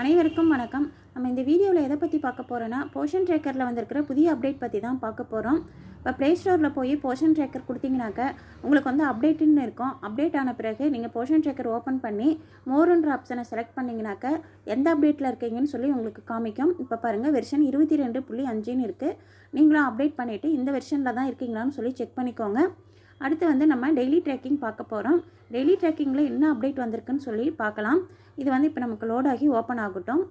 அனைவருக்கும் வணக்கம். நம்ம இந்த வீடியோவில் எதை பற்றி பார்க்க போகிறோன்னா போஷன் ட்ரேக்கரில் வந்திருக்கிற புதிய அப்டேட் பற்றி தான் பார்க்க போகிறோம் இப்போ ப்ளே ஸ்டோரில் போய் போர்ஷன் ட்ரேக்கர் கொடுத்தீங்கனாக்க உங்களுக்கு வந்து அப்டேட்டுன்னு இருக்கும். அப்டேட் ஆன பிறகு நீங்கள் போர்ஷன் ட்ரேக்கர் ஓப்பன் பண்ணி மோருன்ற ஆப்ஷனை செலக்ட் பண்ணிங்கனாக்க எந்த அப்டேட்டில் இருக்கீங்கன்னு சொல்லி உங்களுக்கு காமிக்கும். இப்போ பாருங்கள் வெர்ஷன் இருபத்தி ரெண்டு புள்ளி அஞ்சுன்னு இருக்குது நீங்களும் அப்டேட் பண்ணிவிட்டு இந்த வெர்ஷனில் தான் இருக்கீங்களான்னு சொல்லி செக் பண்ணிக்கோங்க. அடுத்து வந்து நம்ம டெய்லி ட்ரெக்கிங் பார்க்க போகிறோம் டெய்லி ட்ரெக்கிங்கில் என்ன அப்டேட் வந்திருக்குன்னு சொல்லி பார்க்கலாம். இது வந்து இப்போ நமக்கு லோட் ஆகி ஓப்பன் ஆகட்டும்.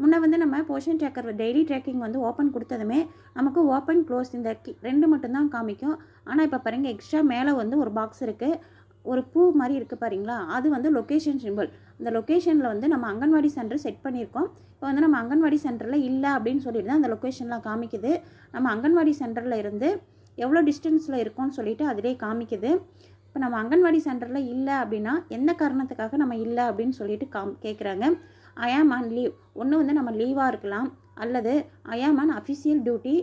முன்னே வந்து நம்ம போர்ஷன் ட்ராக்கர் டெய்லி ட்ராக்கிங் வந்து ஓப்பன் கொடுத்ததுமே நமக்கு ஓப்பன் க்ளோஸ் இந்த ரெண்டு மட்டும்தான் காமிக்கும். ஆனால் இப்போ பாருங்க எக்ஸ்ட்ரா மேலே வந்து ஒரு பாக்ஸ் இருக்குது ஒரு பூ மாதிரி இருக்குது பாருங்களா? அது வந்து லொக்கேஷன் சிம்பிள் இந்த லொக்கேஷனில் வந்து நம்ம அங்கன்வாடி சென்டர் செட் பண்ணியிருக்கோம். இப்போ வந்து நம்ம அங்கன்வாடி சென்டரில் இல்லை அப்படின்னு சொல்லிட்டு தான் அந்த லொக்கேஷன்லாம் காமிக்குது. நம்ம அங்கன்வாடி சென்டரில் இருந்து எவ்வளோ டிஸ்டன்ஸில் இருக்கும்னு சொல்லிவிட்டு அதிலே காமிக்குது. இப்போ நம்ம அங்கன்வாடி சென்டரில் இல்லை அப்படின்னா எந்த காரணத்துக்காக நம்ம இல்லை அப்படின்னு சொல்லிட்டு காம் கேட்குறாங்க ஐஆம் ஆன் லீவ் ஒன்று வந்து நம்ம லீவாக இருக்கலாம். அல்லது ஐஆம் ஆன் அஃபிஷியல் டியூட்டி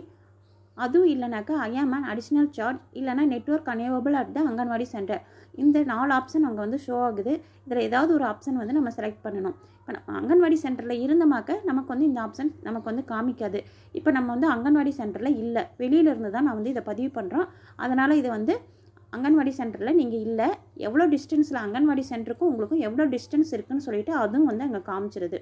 அதுவும் இல்லைனாக்கா I am on additional charge இல்லைனா network unavailable at the anganwadi centre இந்த நாலு ஆப்ஷன் அங்கே வந்து ஷோ ஆகுது. இதில் ஏதாவது ஒரு ஆப்ஷன் வந்து நம்ம செலக்ட் பண்ணணும். இப்போ நம்ம அங்கன்வாடி சென்டரில் இருந்தமாக்க நமக்கு வந்து இந்த ஆப்ஷன் நமக்கு வந்து காமிக்காது. இப்போ நம்ம வந்து அங்கன்வாடி சென்டரில் இல்லை. வெளியில இருந்து தான் நான் வந்து இதை பதிவு பண்ணுறோம் அதனால் இதை வந்து அங்கன்வாடி சென்டரில் நீங்கள் இல்லை. எவ்வளோ டிஸ்டன்ஸில் அங்கன்வாடி சென்டருக்கும் உங்களுக்கும் எவ்வளோ டிஸ்டன்ஸ் இருக்குதுன்னு சொல்லிட்டு அதுவும் வந்து அங்கே காமிச்சிருது.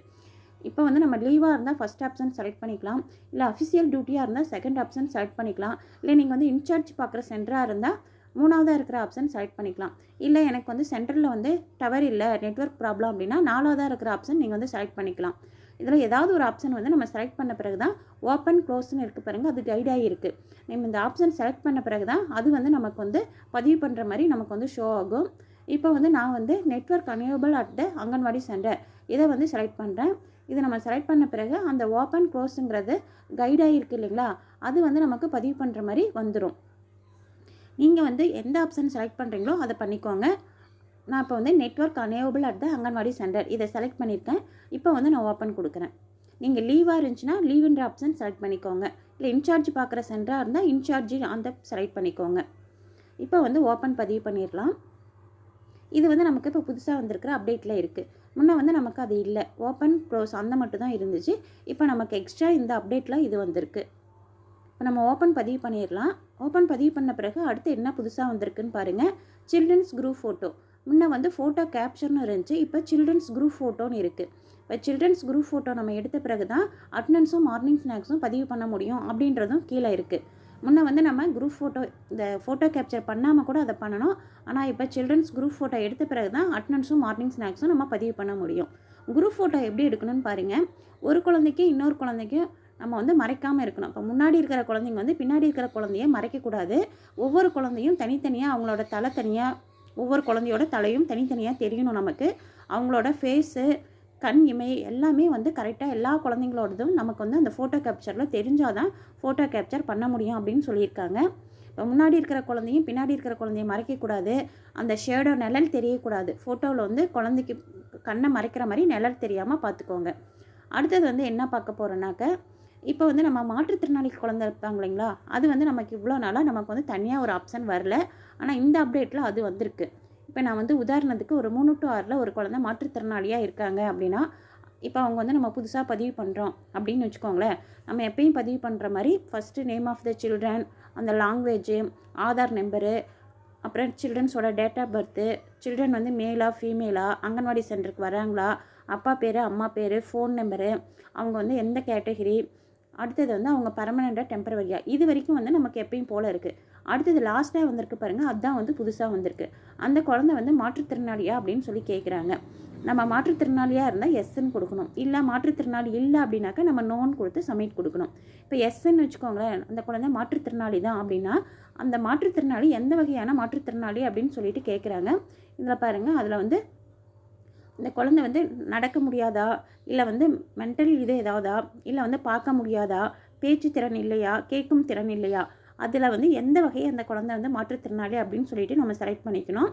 இப்போ வந்து நம்ம லீவாக இருந்தால் ஃபஸ்ட் ஆப்ஷன் செலக்ட் பண்ணிக்கலாம். இல்லை அஃபிஷியல் டியூட்டியாக இருந்தால் செகண்ட் ஆப்ஷன் செலக்ட் பண்ணிக்கலாம். இல்லை நீங்கள் வந்து இன்சார்ஜ் பார்க்குற சென்டராக இருந்தால் மூணாவதாக இருக்கிற ஆப்ஷன் செலக்ட் பண்ணிக்கலாம். இல்லை எனக்கு வந்து சென்டரில் வந்து டவர் இல்லை நெட்வொர்க் ப்ராப்ளம் அப்படின்னா நாலாவதாக இருக்கிற ஆப்ஷன் நீங்கள் வந்து செலக்ட் பண்ணிக்கலாம். இதில் ஏதாவது ஒரு ஆப்ஷன் வந்து நம்ம செலக்ட் பண்ண பிறகு தான் ஓப்பன் க்ளோஸ்னு இருக்குது பாருங்கள் அது கைடாகி இருக்குது நம்ம இந்த ஆப்ஷன் செலக்ட் பண்ண பிறகு தான் அது வந்து நமக்கு வந்து பதிவு பண்ணுற மாதிரி நமக்கு வந்து ஷோ ஆகும். இப்போ வந்து நான் வந்து network unavailable at the anganwadi centre இதை வந்து செலக்ட் பண்ணுறேன் இதை நம்ம செலக்ட் பண்ண பிறகு அந்த ஓப்பன் க்ளோஸுங்கிறது கைடாகிருக்கு இல்லைங்களா? அது வந்து நமக்கு பதிவு பண்ணுற மாதிரி வந்துடும் நீங்கள் வந்து எந்த ஆப்ஷன் செலக்ட் பண்ணுறீங்களோ அதை பண்ணிக்கோங்க. நான் இப்போ வந்து network unavailable at the anganwadi centre இதை செலக்ட் பண்ணியிருக்கேன். இப்போ வந்து நான் ஓப்பன் கொடுக்குறேன். நீங்கள் லீவாக இருந்துச்சுன்னா லீவுன்ற ஆப்ஷன் செலக்ட் பண்ணிக்கோங்க. இல்லை இன்சார்ஜ் பார்க்குற சென்டராக இருந்தால் இன்சார்ஜ் அந்த செலக்ட் பண்ணிக்கோங்க. இப்போ வந்து ஓப்பன் பதிவு பண்ணிடலாம். இது வந்து நமக்கு இப்போ புதுசாக வந்திருக்கிற அப்டேட்டில் இருக்குது முன்னே வந்து நமக்கு அது இல்லை. ஓப்பன் க்ளோஸ் அந்த மட்டும் தான் இருந்துச்சு. இப்போ நமக்கு எக்ஸ்ட்ரா இந்த அப்டேட்டில் இது வந்திருக்கு. இப்போ நம்ம ஓப்பன் பதிவு பண்ணிடலாம். ஓப்பன் பதிவு பண்ண பிறகு அடுத்து என்ன புதுசாக வந்திருக்குன்னு பாருங்கள் சில்ட்ரன்ஸ் குரூப் ஃபோட்டோ முன்னே வந்து ஃபோட்டோ கேப்ஷர்னு இருந்துச்சு. இப்போ சில்ட்ரன்ஸ் குரூப் ஃபோட்டோன்னு இருக்குது இப்போ சில்ட்ரன்ஸ் குரூப் ஃபோட்டோ நம்ம எடுத்த பிறகு தான் அட்டண்டன்ஸும் மார்னிங் ஸ்நாக்ஸும் பதிவு பண்ண முடியும் அப்படின்றதும் கீழே இருக்குது முன்னே வந்து நம்ம குரூப் ஃபோட்டோ இந்த ஃபோட்டோ கேப்சர் பண்ணாமல் கூட அதை பண்ணணும். ஆனால் இப்போ சில்ட்ரன்ஸ் குரூப் ஃபோட்டோ எடுத்த பிறகு தான் அட்டனன்ஸும் மார்னிங் ஸ்நாக்ஸும் நம்ம பதிவு பண்ண முடியும். குரூப் ஃபோட்டோ எப்படி எடுக்கணும்னு பாருங்கள் ஒரு குழந்தைக்கு இன்னொரு குழந்தைக்கும் நம்ம வந்து மறைக்காமல் இருக்கணும். இப்போ முன்னாடி இருக்கிற குழந்தைங்க வந்து பின்னாடி இருக்கிற குழந்தைய மறைக்கக்கூடாது. ஒவ்வொரு குழந்தையும் தனித்தனியாக அவங்களோட தலை தனியாக ஒவ்வொரு குழந்தையோட தலையும் தனித்தனியாக தெரியணும் நமக்கு. அவங்களோட ஃபேஸு கண் இமை எல்லாமே வந்து கரெக்டாக எல்லா குழந்தைங்களோடதும் நமக்கு வந்து அந்த ஃபோட்டோ கேப்சரில் தெரிஞ்சால் தான் ஃபோட்டோ கேப்சர் பண்ண முடியும் அப்படின்னு சொல்லியிருக்காங்க. இப்போ முன்னாடி இருக்கிற குழந்தையும் பின்னாடி இருக்கிற குழந்தையும் மறைக்கக்கூடாது. அந்த ஷேடோ நிழல் தெரியக்கூடாது. ஃபோட்டோவில் வந்து குழந்தைக்கு கண்ணை மறைக்கிற மாதிரி நிழல் தெரியாமல் பார்த்துக்கோங்க. அடுத்தது வந்து என்ன பார்க்க போகிறோன்னாக்க இப்போ வந்து நம்ம மாற்றுத்திறனாளி குழந்தை இருப்பாங்க இல்லைங்களா? அது வந்து நமக்கு இவ்வளோ நாளாக நமக்கு வந்து தனியாக ஒரு ஆப்ஷன் வரல. ஆனால் இந்த அப்டேட்டில் அது வந்திருக்கு. இப்போ நான் வந்து உதாரணத்துக்கு ஒரு மூணு டு ஆறில் ஒரு குழந்தை மாற்றுத்திறனாளியாக இருக்காங்க அப்படின்னா இப்போ அவங்க வந்து நம்ம புதுசாக பதிவு பண்ணுறோம் அப்படின்னு வச்சுக்கோங்களேன். நம்ம எப்பயும் பதிவு பண்ணுற மாதிரி first name of the children அந்த லாங்குவேஜு ஆதார் நம்பரு அப்புறம் சில்ட்ரன்ஸோட டேட் ஆஃப் பர்த்து சில்ட்ரன் வந்து மேலா ஃபீமேலா அங்கன்வாடி சென்டருக்கு வராங்களா அப்பா பேர் அம்மா பேர் ஃபோன் நம்பரு அவங்க வந்து எந்த கேட்டகரி அடுத்தது வந்து அவங்க பர்மனெண்ட்டாக டெம்பரவரியா இது வரைக்கும் வந்து நமக்கு எப்பயும் போல் இருக்குது அடுத்தது லாஸ்ட்டாக வந்திருக்கு பாருங்கள் அதுதான் வந்து புதுசாக வந்திருக்கு. அந்த குழந்தை வந்து மாற்றுத்திறனாளியா அப்படின்னு சொல்லி கேட்குறாங்க நம்ம மாற்றுத்திறனாளியாக இருந்தால் எஸ்ன்னு கொடுக்கணும். இல்லை மாற்றுத்திறனாளி இல்லை அப்படின்னாக்கா நம்ம நோன் கொடுத்து சப்மிட் கொடுக்கணும். இப்போ எஸ்ன்னு வச்சுக்கோங்களேன். அந்த குழந்தை மாற்றுத்திறனாளி தான் அப்படின்னா அந்த மாற்றுத்திறனாளி எந்த வகையான மாற்றுத்திறனாளி அப்படின்னு சொல்லிட்டு கேட்குறாங்க இதில் பாருங்கள் அதில் வந்து இந்த குழந்தை வந்து நடக்க முடியாதா? இல்லை வந்து மென்டல் இது ஏதாவதா? இல்லை வந்து பார்க்க முடியாதா? பேச்சு திறன் இல்லையா? கேட்கும் திறன் இல்லையா? அதில் வந்து எந்த வகையை அந்த குழந்தை வந்து மாற்றுத்திறனாளி அப்படின்னு சொல்லிட்டு நம்ம செலக்ட் பண்ணிக்கணும்.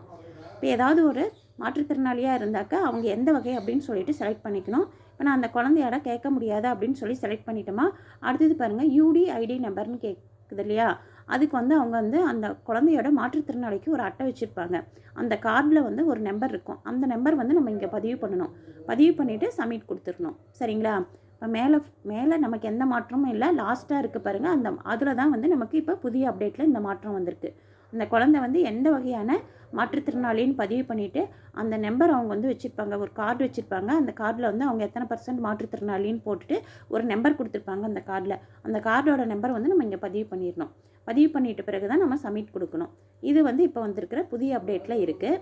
இப்போ ஏதாவது ஒரு மாற்றுத்திறனாளியாக இருந்தாக்கா அவங்க எந்த வகை அப்படின்னு சொல்லிட்டு செலக்ட் பண்ணிக்கணும். இப்போ நான் அந்த குழந்தையால கேட்க முடியாது அப்படின்னு சொல்லி செலக்ட் பண்ணிட்டோமா? அடுத்தது பாருங்கள் யூடி ஐடி நம்பர்னு கேட்குது இல்லையா? அதுக்கு வந்து அவங்க வந்து அந்த குழந்தையோட மாற்றுத்திறனாளிக்கு ஒரு அட்டை வச்சுருப்பாங்க. அந்த கார்டில் வந்து ஒரு நம்பர் இருக்கும். அந்த நம்பர் வந்து நம்ம இங்கே பதிவு பண்ணணும். பதிவு பண்ணிவிட்டு சப்மிட் கொடுத்துடணும். சரிங்களா? இப்போ மேலே மேலே நமக்கு எந்த மாற்றமும் இல்லை. லாஸ்ட்டாக இருக்குது பாருங்கள் அந்த அதில் தான் வந்து நமக்கு இப்போ புதிய அப்டேட்டில் இந்த மாற்றம் வந்திருக்கு. அந்த குழந்தை வந்து எந்த வகையான மாற்றுத்திறனாளின்னு பதிவு பண்ணிவிட்டு அந்த நம்பர் அவங்க வந்து வச்சுருப்பாங்க. ஒரு கார்டு வச்சுருப்பாங்க. அந்த கார்டில் வந்து அவங்க எத்தனை பர்சன்ட் மாற்றுத்திறனாளின்னு போட்டுட்டு ஒரு நம்பர் கொடுத்துருப்பாங்க அந்த கார்டில் அந்த கார்டோட நம்பர் வந்து நம்ம இங்கே பதிவு பண்ணிடணும். பதிவு பண்ணிட்ட பிறகு தான் நம்ம சப்மிட் கொடுக்கணும். இது வந்து இப்போ வந்திருக்கிற புதிய அப்டேட்டில் இருக்குது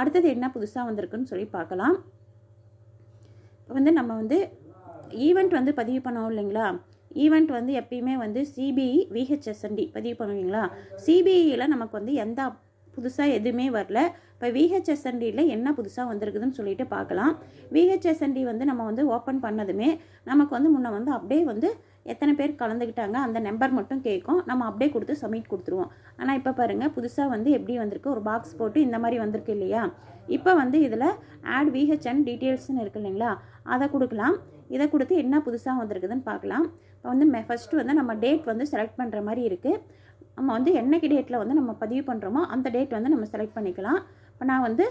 அடுத்தது என்ன புதுசாக வந்திருக்குன்னு சொல்லி பார்க்கலாம். இப்போ வந்து நம்ம வந்து ஈவெண்ட் வந்து பதிவு பண்ணோம் இல்லைங்களா? ஈவெண்ட் வந்து எப்பயுமே வந்து சிபிஇ விஹெச்எஸ்என்டி பதிவு பண்ணுவீங்களா சிபிஇயில் நமக்கு வந்து எந்த புதுசாக எதுவுமே வரல. இப்போ விஹெச்எஸ்என்டியில் என்ன புதுசாக வந்திருக்குதுன்னு சொல்லிட்டு பார்க்கலாம். விஹெச்எஸ்என்டி வந்து நம்ம வந்து ஓப்பன் பண்ணதுமே நமக்கு வந்து முன்னே வந்து அப்படியே வந்து எத்தனை பேர் கலந்துக்கிட்டாங்க அந்த நம்பர் மட்டும் கேட்கும். நம்ம அப்படியே கொடுத்து சப்மிட் கொடுத்துருவோம். ஆனால் இப்போ பாருங்கள் புதுசாக வந்து எப்படி வந்திருக்கு? ஒரு பாக்ஸ் போட்டு இந்த மாதிரி வந்திருக்கு இல்லையா? இப்போ வந்து இதில் ஆட் விஹெச்என் டீட்டெயில்ஸ்னு இருக்கு இல்லைங்களா? அதை கொடுக்கலாம். இதை கொடுத்து என்ன புதுசாக வந்திருக்குதுன்னு பார்க்கலாம். இப்போ வந்து ஃபஸ்ட்டு வந்து நம்ம டேட் வந்து செலக்ட் பண்ணுற மாதிரி இருக்குது நம்ம வந்து என்னைக்கு டேட்டில் வந்து நம்ம பதிவு பண்ணுறோமோ அந்த டேட் வந்து நம்ம செலக்ட் பண்ணிக்கலாம். இப்போ நான் வந்து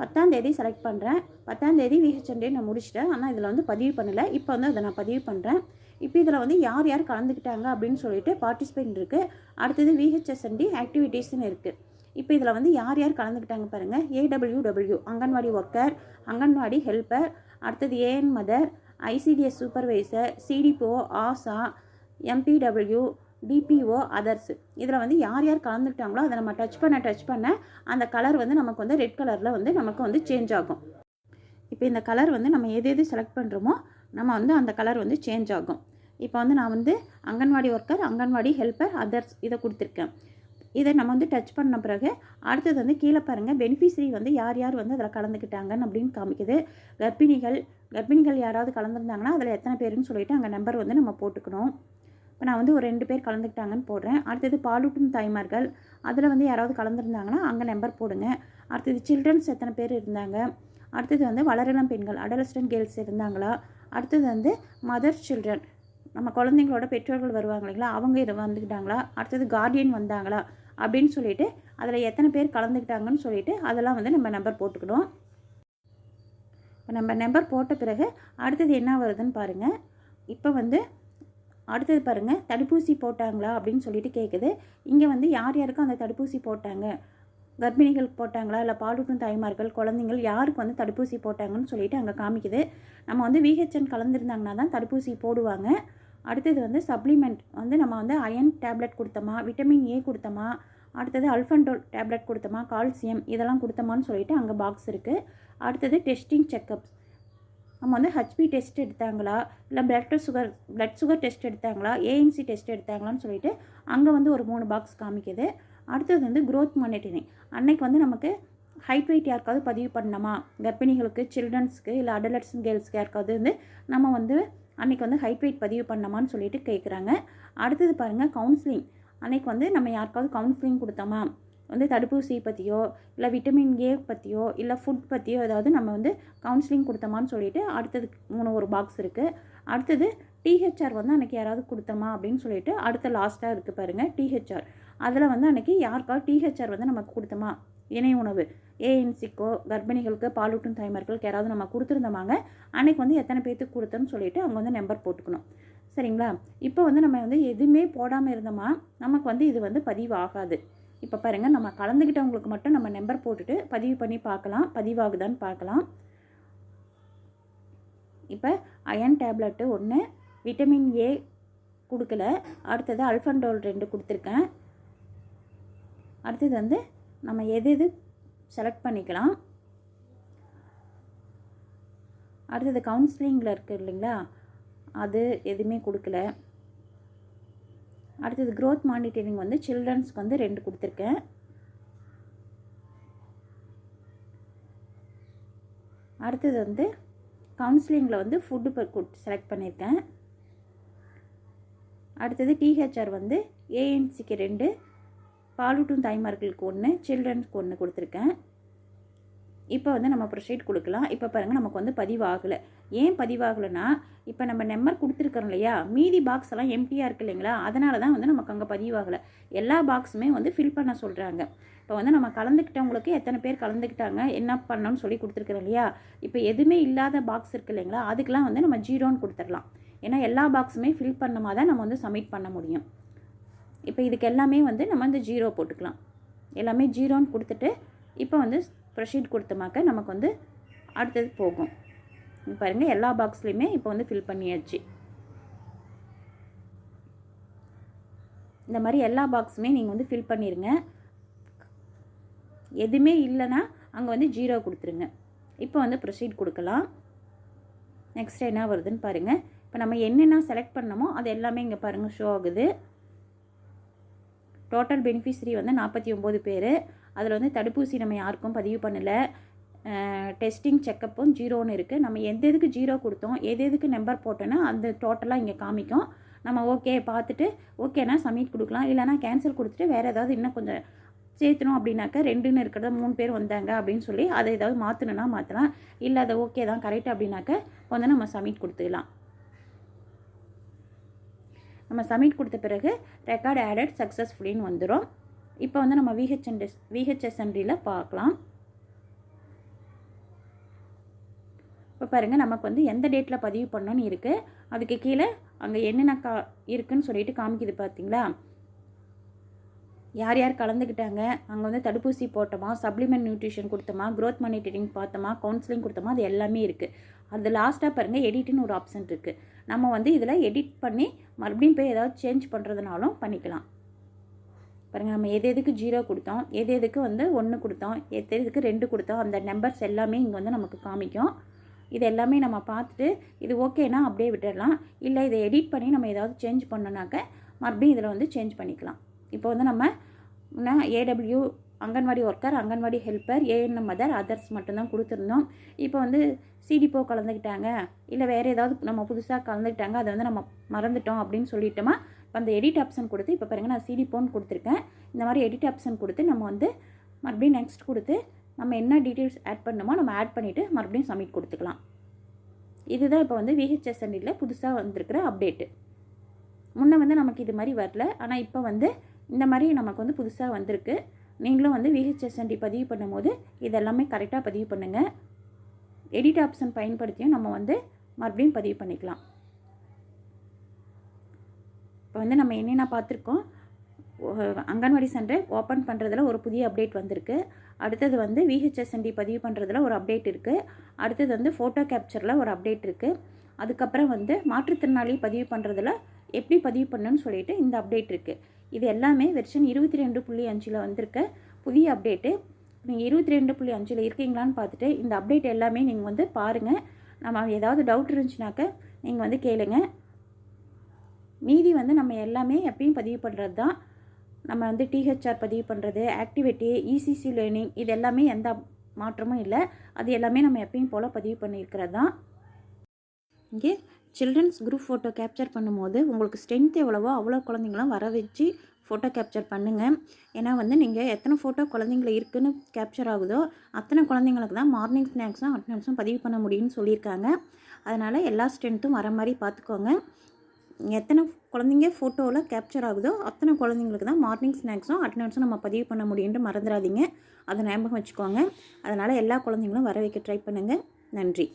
பத்தாந்தேதி செலக்ட் பண்ணுறேன் பத்தாந்தேதி விஹெச்என்டே நான் முடிச்சிட்டேன். ஆனால் இதில் வந்து பதிவு பண்ணலை. இப்போ வந்து அதை நான் பதிவு பண்ணுறேன் இப்போ இதில் வந்து யார் யார் கலந்துக்கிட்டாங்க அப்படின்னு சொல்லிட்டு பார்ட்டிசிபேட் இருக்குது அடுத்தது விஹெச்எஸ்என்டி ஆக்டிவிட்டீஸ்னு இருக்குது இப்போ இதில் வந்து யார் யார் கலந்துக்கிட்டாங்க பாருங்கள் AWW anganwadi worker anganwadi helper அடுத்தது AN mother ICDS supervisor CDPO ASHA MPW DPO others. இதில் வந்து யார் யார் கலந்துக்கிட்டாங்களோ அதை நம்ம டச் பண்ண டச் பண்ண அந்த கலர் வந்து நமக்கு வந்து ரெட் கலரில் வந்து நமக்கு வந்து சேஞ்ச் ஆகும். இப்போ இந்த கலர் வந்து நம்ம எது எது செலக்ட் பண்ணுறோமோ நம்ம வந்து அந்த கலர் வந்து சேஞ்ச் ஆகும். இப்போ வந்து நான் வந்து anganwadi worker anganwadi helper others இதை கொடுத்துருக்கேன். இதை நம்ம வந்து டச் பண்ண பிறகு அடுத்தது வந்து கீழே பாருங்கள் பெனிஃபிஷரி வந்து யார் யார் வந்து அதில் கலந்துக்கிட்டாங்கன்னு அப்படின்னு காமிக்குது. கர்ப்பிணிகள் கர்ப்பிணிகள் யாராவது கலந்துருந்தாங்கன்னா அதில் எத்தனை பேருன்னு சொல்லிட்டு அங்கே நம்பர் வந்து நம்ம போட்டுக்கணும். இப்போ நான் வந்து ஒரு ரெண்டு பேர் கலந்துக்கிட்டாங்கன்னு போடுறேன். அடுத்தது பாலூட்டும் தாய்மார்கள் அதில் வந்து யாராவது கலந்துருந்தாங்கன்னா அங்கே நம்பர் போடுங்க. அடுத்தது சில்ட்ரன்ஸ் எத்தனை பேர் இருந்தாங்க? அடுத்தது வந்து வளரிளம் பெண்கள் அடலஸ்டன் கேர்ள்ஸ் இருந்தாங்களா? அடுத்தது வந்து மதர் சில்ட்ரன் நம்ம குழந்தைங்களோட பெற்றோர்கள் வருவாங்க இல்லைங்களா? அவங்க இதை வந்துக்கிட்டாங்களா? அடுத்தது கார்டியன் வந்தாங்களா? அப்படின்னு சொல்லிட்டு அதில் எத்தனை பேர் கலந்துக்கிட்டாங்கன்னு சொல்லிட்டு அதெல்லாம் வந்து நம்ம நம்பர் போட்டுக்கணும் இப்போ நம்ம நம்பர் போட்ட பிறகு அடுத்தது என்ன வருதுன்னு பாருங்கள் இப்போ வந்து அடுத்தது பாருங்கள் தடுப்பூசி போட்டாங்களா அப்படின்னு சொல்லிட்டு கேட்குது இங்கே வந்து யார் யாருக்கும் அந்த தடுப்பூசி போட்டாங்க? கர்ப்பிணிகளுக்கு போட்டாங்களா? இல்லை பாலூட்டும் தாய்மார்கள் குழந்தைங்கள் யாருக்கு வந்து தடுப்பூசி போட்டாங்கன்னு சொல்லிட்டு அங்கே காமிக்குது. நம்ம வந்து விஹெச்என் கலந்துருந்தாங்கன்னா தான் தடுப்பூசி போடுவாங்க. அடுத்தது வந்து சப்ளிமெண்ட் வந்து நம்ம வந்து அயன் டேப்லெட் கொடுத்தோமா விட்டமின் ஏ கொடுத்தோமா அடுத்தது அல்ஃபன்டோல் டேப்லெட் கொடுத்தோமா கால்சியம் இதெல்லாம் கொடுத்தோமான்னு சொல்லிட்டு அங்கே பாக்ஸ் இருக்குது அடுத்தது டெஸ்டிங் செக்கப்ஸ் நம்ம வந்து ஹச்பி டெஸ்ட் எடுத்தாங்களா? இல்லை blood sugar blood sugar test எடுத்தாங்களா? ANC test எடுத்தாங்களான்னு சொல்லிட்டு அங்கே வந்து ஒரு மூணு பாக்ஸ் காமிக்குது. அடுத்தது வந்து க்ரோத் மானிட்டரிங் அன்னைக்கு வந்து நமக்கு ஹைட் வெயிட் யாருக்காவது பதிவு பண்ணணுமா? கர்ப்பிணிகளுக்கு சில்ட்ரன்ஸ்க்கு இல்லை அடலட்ஸ் கேர்ள்ஸ்க்கு யாருக்காவது வந்து நம்ம வந்து அன்றைக்கி வந்து ஹைட் வெயிட் பதிவு பண்ணமான்னு சொல்லிட்டு கேட்குறாங்க அடுத்தது பாருங்கள் கவுன்சிலிங் அன்னைக்கு வந்து நம்ம யாருக்காவது கவுன்சிலிங் கொடுத்தோமா? வந்து தடுப்பூசி பற்றியோ இல்லை விட்டமின் ஏ பற்றியோ இல்லை ஃபுட் பற்றியோ ஏதாவது நம்ம வந்து கவுன்சிலிங் கொடுத்தோமான்னு சொல்லிட்டு அடுத்தது மூணு ஒரு பாக்ஸ் இருக்குது அடுத்தது டிஹெச்ஆர் வந்து அன்றைக்கி யாராவது கொடுத்தோமா அப்படின்னு சொல்லிட்டு அடுத்த லாஸ்ட்டாக இருக்குது பாருங்கள் டிஹெச்ஆர் அதில் வந்து அன்றைக்கி யாருக்காவது டிஹெச்ஆர் வந்து நமக்கு கொடுத்தோமா? இணை உணவு. ஏஎன்சிக்கோ கர்ப்பிணிகளுக்கு பாலூட்டும் தாய்மார்களுக்கு யாராவது நம்ம கொடுத்துருந்தோமாங்க அன்னைக்கு வந்து எத்தனை பேர்த்துக்கு கொடுத்தோன்னு சொல்லிட்டு அவங்க வந்து நம்பர் போட்டுக்கணும். சரிங்களா? இப்போ வந்து நம்ம வந்து எதுவுமே போடாமல் இருந்தோமா நமக்கு வந்து இது வந்து பதிவு ஆகாது இப்போ பாருங்கள் நம்ம கலந்துக்கிட்டவங்களுக்கு மட்டும் நம்ம நம்பர் போட்டுட்டு பதிவு பண்ணி பார்க்கலாம் பதிவாகுதான்னு பார்க்கலாம். இப்போ அயன் டேப்லெட்டு ஒன்று விட்டமின் ஏ கொடுக்கல அடுத்தது அல்ஃபன்டோல் ரெண்டு கொடுத்துருக்கேன். அடுத்தது வந்து நம்ம எது எது செலக்ட் பண்ணிக்கலாம். அடுத்தது கவுன்சிலிங்கில் இருக்குது இல்லைங்களா? அது எதுவுமே கொடுக்கல. அடுத்தது க்ரோத் மானிட்டரிங் வந்து சில்ட்ரன்ஸ்க்கு வந்து ரெண்டு கொடுத்துருக்கேன். அடுத்தது வந்து கவுன்சிலிங்கில் வந்து ஃபுட்டு செலக்ட் பண்ணியிருக்கேன். அடுத்தது டிஹெச்ஆர் வந்து ஏஎன்சிக்கு ரெண்டு பாலூட்டும் தாய்மார்களுக்கு ஒன்று சில்ட்ரன்ஸ்க்கு ஒன்று கொடுத்துருக்கேன். இப்போ வந்து நம்ம ப்ரொசீட் கொடுக்கலாம். இப்போ பாருங்கள் நமக்கு வந்து பதிவாகலை. ஏன் பதிவாகலைன்னா இப்போ நம்ம நம்பர் கொடுத்துருக்கோம் இல்லையா? மீதி பாக்ஸ் எல்லாம் எம்டியாக இருக்கு இல்லைங்களா? அதனால தான் வந்து நமக்கு அங்கே பதிவாகலை. எல்லா பாக்ஸுமே வந்து ஃபில் பண்ண சொல்கிறாங்க இப்போ வந்து நம்ம கலந்துக்கிட்டவங்களுக்கு எத்தனை பேர் கலந்துக்கிட்டாங்க என்ன பண்ணணும்னு சொல்லி கொடுத்துருக்குறோம் இல்லையா? இப்போ எதுவுமே இல்லாத பாக்ஸ் இருக்கு இல்லைங்களா? அதுக்கெலாம் வந்து நம்ம ஜீரோன்னு கொடுத்துடலாம். ஏன்னா எல்லா பாக்ஸுமே ஃபில் பண்ணமாக தான் நம்ம வந்து சப்மிட் பண்ண முடியும். இப்போ இதுக்கு எல்லாமே வந்து நம்ம வந்து ஜீரோ போட்டுக்கலாம். எல்லாமே ஜீரோன்னு கொடுத்துட்டு இப்போ வந்து ப்ரொஷீட் கொடுத்தமாக்க நமக்கு வந்து அடுத்தது போகும். பாருங்கள் எல்லா பாக்ஸ்லேயுமே இப்போ வந்து ஃபில் பண்ணியாச்சு. இந்த மாதிரி எல்லா பாக்ஸுமே நீங்கள் வந்து ஃபில் பண்ணிடுங்க எதுவுமே இல்லைன்னா அங்கே வந்து ஜீரோ கொடுத்துருங்க. இப்போ வந்து ப்ரொசீட் கொடுக்கலாம். நெக்ஸ்ட் என்ன வருதுன்னு பாருங்கள் இப்போ நம்ம என்னென்ன செலக்ட் பண்ணமோ அது எல்லாமே இங்கே பாருங்கள் ஷோ ஆகுது. டோட்டல் பெனிஃபிஷரி வந்து நாற்பத்தி ஒம்பது பேர். அதில் வந்து தடுப்பூசி நம்ம யாருக்கும் பதிவு பண்ணலை. டெஸ்டிங் செக்கப்பும் ஜீரோன்னு இருக்குது நம்ம எந்த எதுக்கு ஜீரோ கொடுத்தோம் எது எதுக்கு நம்பர் போட்டோன்னா அந்த டோட்டலாக இங்கே காமிக்கும். நம்ம ஓகே பார்த்துட்டு ஓகேனா சப்மிட் கொடுக்கலாம். இல்லைனா கேன்சல் கொடுத்துட்டு வேறு ஏதாவது இன்னும் கொஞ்சம் சேர்த்தணும் அப்படின்னாக்க ரெண்டுன்னு இருக்கிறத மூணு பேர் வந்தாங்க அப்படின்னு சொல்லி அதை ஏதாவது மாற்றணுன்னா மாற்றலாம் இல்லை அதை ஓகே தான் கரெக்ட் அப்படின்னாக்க வந்து நம்ம சப்மிட் கொடுத்துக்கலாம். நம்ம சப்மிட் கொடுத்த பிறகு ரெக்கார்டு ஆடட் சக்ஸஸ்ஃபுல்லின்னு வந்துடும் இப்போ வந்து நம்ம விஹெச்என்எஸ் விஹெச்எஸ்என்டியில் பார்க்கலாம். இப்போ பாருங்கள் நமக்கு வந்து எந்த டேட்டில் பதிவு பண்ணோன்னு இருக்குது அதுக்கு கீழே அங்கே என்னென்ன கா இருக்குன்னு சொல்லிட்டு காமிக்குது பார்த்தீங்களா யார் யார் கலந்துக்கிட்டாங்க அங்கே வந்து தடுப்பூசி போட்டோமா சப்ளிமெண்ட் நியூட்ரிஷன் கொடுத்தோமா க்ரோத் மானிட்டரிங் பார்த்தோமா கவுன்சிலிங் கொடுத்தோமா அது எல்லாமே இருக்குது அது லாஸ்ட்டாக பாருங்கள் எடிட்னு ஒரு ஆப்ஷன் இருக்குது நம்ம வந்து இதில் எடிட் பண்ணி மறுபடியும் போய் ஏதாவது சேஞ்ச் பண்ணுறதுனாலும் பண்ணிக்கலாம். பாருங்கள் நம்ம எது எதுக்கு ஜீரோ கொடுத்தோம் எது எதுக்கு வந்து ஒன்று கொடுத்தோம் எது எதுக்கு ரெண்டு கொடுத்தோம் அந்த நம்பர்ஸ் எல்லாமே இங்கே வந்து நமக்கு காமிக்கும். இது எல்லாமே நம்ம பார்த்துட்டு இது ஓகேனா அப்படியே விட்டுடலாம். இல்லை இதை எடிட் பண்ணி நம்ம ஏதாவது சேஞ்ச் பண்ணோன்னாக்க மறுபடியும் இதில் வந்து சேஞ்ச் பண்ணிக்கலாம். இப்போ வந்து நம்ம AW anganwadi worker anganwadi helper ANM mother others மட்டும்தான் கொடுத்துருந்தோம். இப்போ வந்து சிடிபோ கலந்துக்கிட்டாங்க. இல்லை வேறு ஏதாவது நம்ம புதுசாக கலந்துக்கிட்டாங்க அதை வந்து நம்ம மறந்துட்டோம் அப்படின்னு சொல்லிட்டோமா இப்போ அந்த எடிட் ஆப்ஷன் கொடுத்து இப்போ பாருங்கள் நான் சிடிபோன்னு கொடுத்துருக்கேன். இந்த மாதிரி எடிட் ஆப்ஷன் கொடுத்து நம்ம வந்து மறுபடியும் நெக்ஸ்ட் கொடுத்து நம்ம என்ன டீட்டெயில்ஸ் ஆட் பண்ணணுமோ நம்ம ஆட் பண்ணிவிட்டு மறுபடியும் சப்மிட் கொடுத்துக்கலாம். இதுதான் இப்போ வந்து விஹெச்எஸ்என்டியில் புதுசாக வந்திருக்கிற அப்டேட்டு முன்னே வந்து நமக்கு இது மாதிரி வரல. ஆனால் இப்போ வந்து இந்த மாதிரி நமக்கு வந்து புதுசாக வந்திருக்கு. நீங்களும் வந்து விஹெச்எஸ்என்டி பதிவு பண்ணும்போது இதெல்லாமே கரெக்டாக பதிவு பண்ணுங்கள் எடிட் ஆப்ஷன் பயன்படுத்தியும் நம்ம வந்து மறுபடியும் பதிவு பண்ணிக்கலாம். இப்போ வந்து நம்ம என்னென்ன பார்த்துருக்கோம்? அங்கன்வாடி சென்டர் ஓப்பன் பண்ணுறதுல ஒரு புதிய அப்டேட் வந்திருக்கு. அடுத்தது வந்து விஹெச்எஸ்என்டி பதிவு பண்ணுறதுல ஒரு அப்டேட் இருக்குது அடுத்தது வந்து ஃபோட்டோ கேப்சரில் ஒரு அப்டேட் இருக்குது அதுக்கப்புறம் வந்து மாற்றுத்திறனாளி பதிவு பண்ணுறதுல எப்படி பதிவு பண்ணுன்னு சொல்லிட்டு இந்த அப்டேட் இருக்குது இது எல்லாமே வெர்ஷன் இருபத்தி ரெண்டு புள்ளி அஞ்சில் வந்திருக்க புதிய அப்டேட்டு நீங்கள் இருபத்தி ரெண்டு புள்ளி அஞ்சில் இருக்கீங்களான்னு பார்த்துட்டு இந்த அப்டேட் எல்லாமே நீங்கள் வந்து பாருங்கள் நம்ம ஏதாவது டவுட் இருந்துச்சுனாக்க நீங்கள் வந்து கேளுங்க. மீதி வந்து நம்ம எல்லாமே எப்பயும் பதிவு பண்ணுறது தான் நம்ம வந்து டிஹெச்ஆர் பதிவு பண்ணுறது ஆக்டிவிட்டி இசிசி லேர்னிங் இது எல்லாமே எந்த மாற்றமும் இல்லை. அது எல்லாமே நம்ம எப்பயும் போல் பதிவு பண்ணியிருக்கிறது தான் இங்கே சில்ட்ரன்ஸ் குரூப் ஃபோட்டோ கேப்சர் பண்ணும்போது உங்களுக்கு ஸ்ட்ரென்த் எவ்வளவோ அவ்வளோ குழந்தைங்களாம் வர வச்சு ஃபோட்டோ கேப்சர் பண்ணுங்கள் ஏன்னா வந்து நீங்கள் எத்தனை ஃபோட்டோ குழந்தைங்கள இருக்குன்னு கேப்சர் ஆகுதோ அத்தனை குழந்தைங்களுக்கு தான் மார்னிங் ஸ்நாக்ஸும் அட்டனன்ஸும் பதிவு பண்ண முடியும்னு சொல்லியிருக்காங்க. அதனால் எல்லா ஸ்ட்ரென்த்தும் வர மாதிரி பார்த்துக்கோங்க. எத்தனை குழந்தைங்க ஃபோட்டோவில் கேப்சர் ஆகுதோ அத்தனை குழந்தைங்களுக்கு தான் மார்னிங் ஸ்நாக்ஸும் அட்டனன்ஸும் நம்ம பதிவு பண்ண முடியும்னு மறந்துடாதீங்க. அதை ஞாபகம் வச்சுக்கோங்க. அதனால் எல்லா குழந்தைங்களும் வர வைக்க ட்ரை பண்ணுங்கள் நன்றி.